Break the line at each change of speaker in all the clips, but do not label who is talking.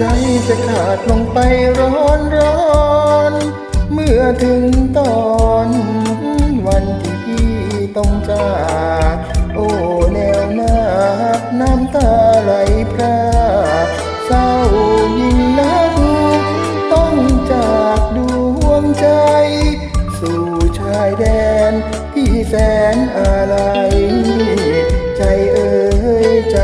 จจะขาดลงไปร้อนร้อน เมื่อถึงตอนวันที่พี่ต้องจากโอ้แนวหน้าน้ำตาไหลพราเศร้ายิ่งนักต้องจากดวงใจ สู่ชายแดนที่แสนอะไร ใจเอ่ยใจ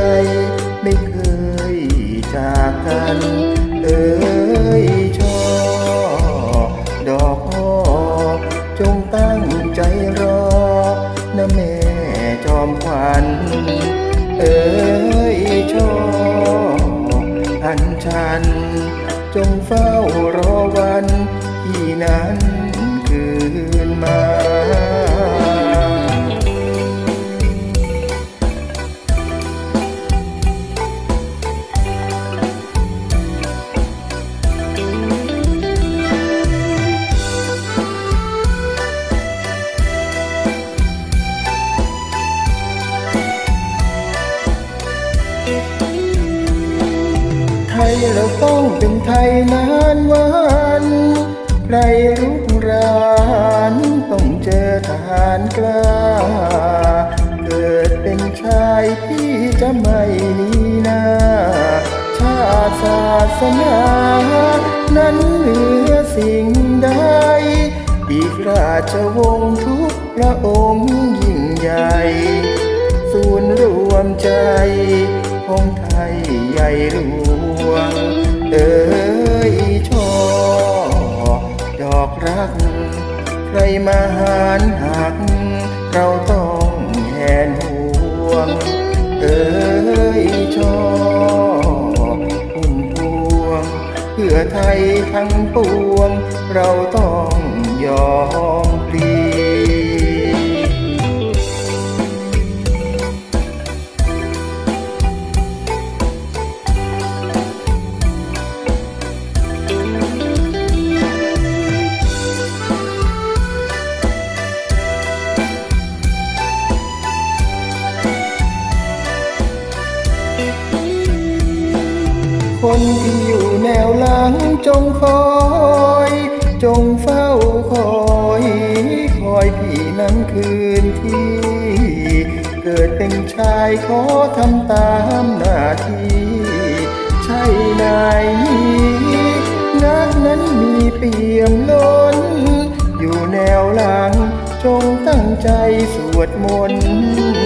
นะแม่จอมขวัญเอ๋ยช่ออันชัน จงเฝ้ารอวันที่นั้นคืนมา ไทยเราต้องเป็นไทยนานวันใครรุกรานต้องเจอทหารกล้า เกิดเป็นชายพี่จะไม่นีหน้าชาติศาสนา นั้นเหนือสิ่งใด อีกราชวงศ์ทุกพระองค์ยิ่งใหญ่ ศูนย์รวมใจ ของไทยใหญ่หลวง เอ่ยช่อดอกรัก ใครมาหารหัก เราต้องแหนห่วง เอ่ยช่อพุ่มพวง เพื่อไทยทั้งปวง เราต้องยอมพลี คนที่อยู่แนวหลังจงคอย จงเฝ้าคอย คอยพี่นั้นคืนที่ เกิดเป็นชายขอทำตามหน้าที่ ใช่นายนี้นักนั้นมีเปี่ยมล้น อยู่แนวหลังจงตั้งใจสวดมนต์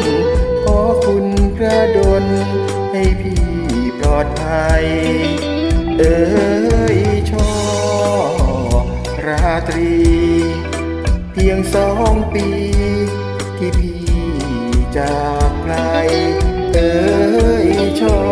ตรี เพียงสองปี ที่พี่จากไกลเอ๋ยชอ